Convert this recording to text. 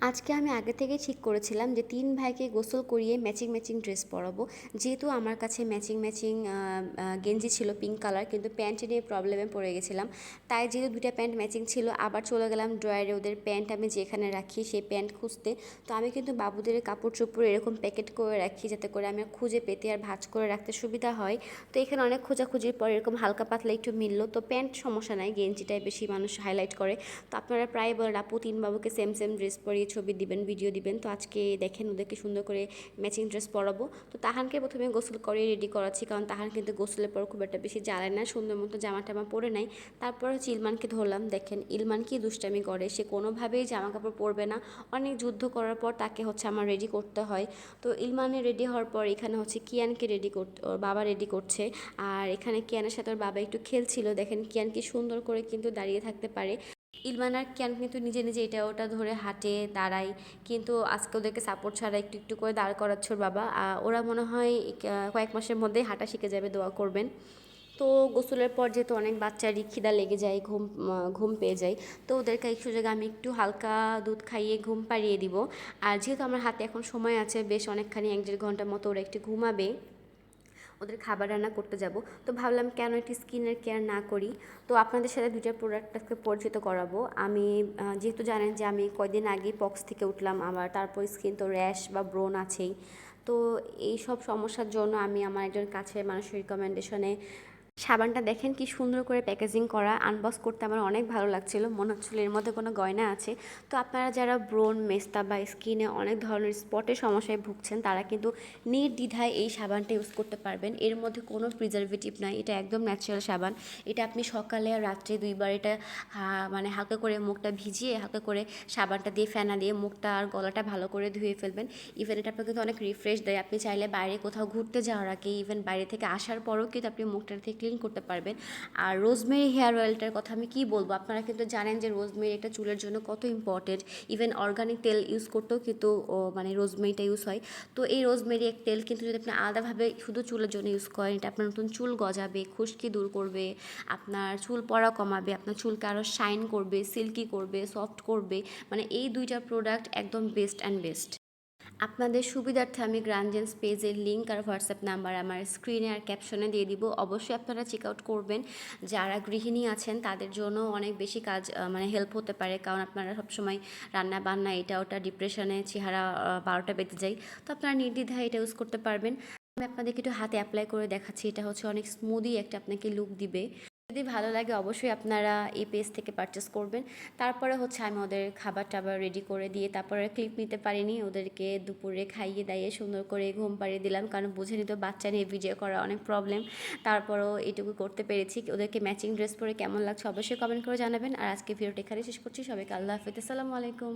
আজকে আমি আগে থেকে ঠিক করেছিলাম যে তিন ভাইকে গোসল করিয়ে ম্যাচিং ম্যাচিং ড্রেস পরাবো। যেহেতু আমার কাছে ম্যাচিং ম্যাচিং গেঞ্জি ছিল পিঙ্ক কালার কিন্তু প্যান্ট নিয়ে প্রবলেমে পড়ে গেছিলাম। তাই যেহেতু দুইটা প্যান্ট ম্যাচিং ছিল, আবার চলে গেলাম ড্রয়ারে ওদের প্যান্ট আমি যেখানে রাখি সেই প্যান্ট খুঁজতে। তো আমি কিন্তু বাবুদের কাপড় চোপড় এরকম প্যাকেট করে রাখি যাতে করে আমি খুঁজে পেতে আর ভাজ করে রাখতে সুবিধা হয়। তো এখানে অনেক খোঁজাখুঁজির পর এরকম হালকা পাতলা একটু মিললো। তো প্যান্ট সমস্যা নাই, গেঞ্জিটাই বেশি মানুষ হাইলাইট করে। তো আপনারা প্রায় বলেন, আপু, তিন বাবুকে সেম সেম ড্রেস পরিয়ে ছবি দিবেন ভিডিও দিবেন। তো আজকে দেখেন ওদেরকে সুন্দর করে ম্যাচিং ড্রেস পরাবো। তো তাহানকে প্রথমে গোসল করে রেডি করাচ্ছি, কারণ তাহান কিন্তু গোসলের পর খুব একটা বেশি জ্বালায় না, সুন্দর মতো জামা টামা পরে নেয় তারপর হচ্ছে ইলমানকে ধরলাম, দেখেন ইলমান কি দুষ্টামি করে, সে কোনোভাবেই জামা কাপড় পরবে না। অনেক যুদ্ধ করার পর তাকে হচ্ছে আমার রেডি করতে হয়। তো ইলমানের রেডি হওয়ার পর এখানে হচ্ছে কিয়ানকে রেডি করতে ওর বাবা রেডি করছে। আর এখানে কিয়ানের সাথে ওর বাবা একটু খেলছিল, দেখেন কিয়ান কি সুন্দর করে কিন্তু দাঁড়িয়ে থাকতে পারে। ইলমান আর ক্যান কিন্তু নিজে নিজে এটা ওটা ধরে হাঁটে, দাঁড়ায়। কিন্তু আজকে ওদেরকে সাপোর্ট ছাড়া একটু একটু করে দাঁড় করাচ্ছে ওর বাবা ওরা মনে হয় কয়েক মাসের মধ্যেই হাঁটা শিখে যাবে, দোয়া করবেন। তো গোসলের পর যেহেতু অনেক বাচ্চারই খিদা লেগে যায়, ঘুম ঘুম পেয়ে যায়, তো ওদেরকে এই সুযোগে আমি একটু হালকা দুধ খাইয়ে ঘুম পাড়িয়ে দিব। আর যেহেতু আমার হাতে এখন সময় আছে, বেশ অনেকখানি এক দেড় ঘণ্টার মতো ওরা একটু ঘুমাবে। ওদের খাবার রান্না করতে যাব। তো ভাবলাম কেন একটি স্কিনের কেয়ার না করি? তো আপনাদের সাথে দুইটা প্রোডাক্টকে পরিচিত করাবো। আমি যেহেতু জানেন যে আমি কয়দিন আগে পক্স থেকে উঠলাম আবার তারপর স্কিন তো র্যাশ বা ব্রোন আছেই। তো এই সব সমস্যার জন্য আমি আমার একজন কাছের মানুষের রিকমেন্ডেশনে সাবানটা দেখেন কি সুন্দর করে প্যাকেজিং করা আনবক্স করতে আমার অনেক ভালো লাগছিল। মনে হচ্ছিল এর মধ্যে কোনো গয়না আছে। তো আপনারা যারা ব্রোন, মেস্তা বা স্কিনে অনেক ধরনের স্পটের সমস্যায় ভুগছেন, তারা কিন্তু নির্দ্বিধায় এই সাবানটা ইউজ করতে পারবেন। এর মধ্যে কোনো প্রিজারভেটিভ নাই, এটা একদম ন্যাচারাল সাবান। এটা আপনি সকালে আর রাত্রে দুইবার এটা মানে হালকা করে মুখটা ভিজিয়ে, হালকা করে সাবানটা দিয়ে ফেনা দিয়ে মুখটা আর গলাটা ভালো করে ধুয়ে ফেলবেন। ইভেন এটা আপনাকে কিন্তু অনেক রিফ্রেশ দেয়। আপনি চাইলে বাইরে কোথাও ঘুরতে যাওয়ার আগে ইভেন বাইরে থেকে আসার পরেও কিন্তু আপনি মুখটা থেকে ক্লিন করতে পারবেন। আর রোজমেরি হেয়ার অয়েলটার কথা আমি কি বলব? আপনারা কিন্তু জানেন যে রোজমেরি একটা চুলের জন্য কত ইম্পর্টেন্ট ইভেন অর্গানিক তেল ইউজ করতেও কিন্তু মানে রোজমেরিটা ইউজ হয়। তো এই রোজমেরি এক তেল কিন্তু যদি আপনি আলাদাভাবে শুধু চুলের জন্য ইউজ করেন, এটা আপনার নতুন চুল গজাবে, খুশকি দূর করবে, আপনার চুল পড়া কমাবে, আপনার চুলকে আরও শাইন করবে সিল্কি করবে সফট করবে মানে এই দুইটা প্রোডাক্ট একদম বেস্ট অ্যান্ড বেস্ট আপনাদের সুবিধার্থে আমি গ্রানজেন্স পেজের লিঙ্ক আর হোয়াটসঅ্যাপ নাম্বার আমার স্ক্রিনে আর ক্যাপশনে দিয়ে দিব। অবশ্যই আপনারা চেক আউট করবেন। যারা গৃহিণী আছেন, তাদের জন্য অনেক বেশি কাজ মানে হেল্প হতে পারে। কারণ আপনারা সবসময় রান্না বান্না এটা ওটা ডিপ্রেশনে চেহারা বারোটা বেঁধে যায়। তো আপনারা নির্দ্বিধায় এটা ইউজ করতে পারবেন। আমি আপনাদেরকে একটু হাতে অ্যাপ্লাই করে দেখাচ্ছি। এটা হচ্ছে অনেক স্মুদি একটা আপনাকে লুক দিবে। যদি ভালো লাগে অবশ্যই আপনারা এই পেজ থেকে পারচেস করবেন। তারপরে হচ্ছে আমি ওদের খাবার টাবার রেডি করে দিয়ে তারপরে ক্লিপ নিতে পারিনি। ওদেরকে দুপুরে খাইয়ে দাইয়ে সুন্দর করে ঘুম পাড়িয়ে দিলাম। কারণ বুঝে নিত বাচ্চা নিয়ে ভিডিও করা অনেক প্রবলেম তারপরও এটুকু করতে পেরেছি। ওদেরকে ম্যাচিং ড্রেস পরে কেমন লাগছে অবশ্যই কমেন্ট করে জানাবেন। আর আজকে ভিডিওটা এখানে শেষ করছি। সবাইকে আল্লাহ হাফিজ। আসসালামু আলাইকুম।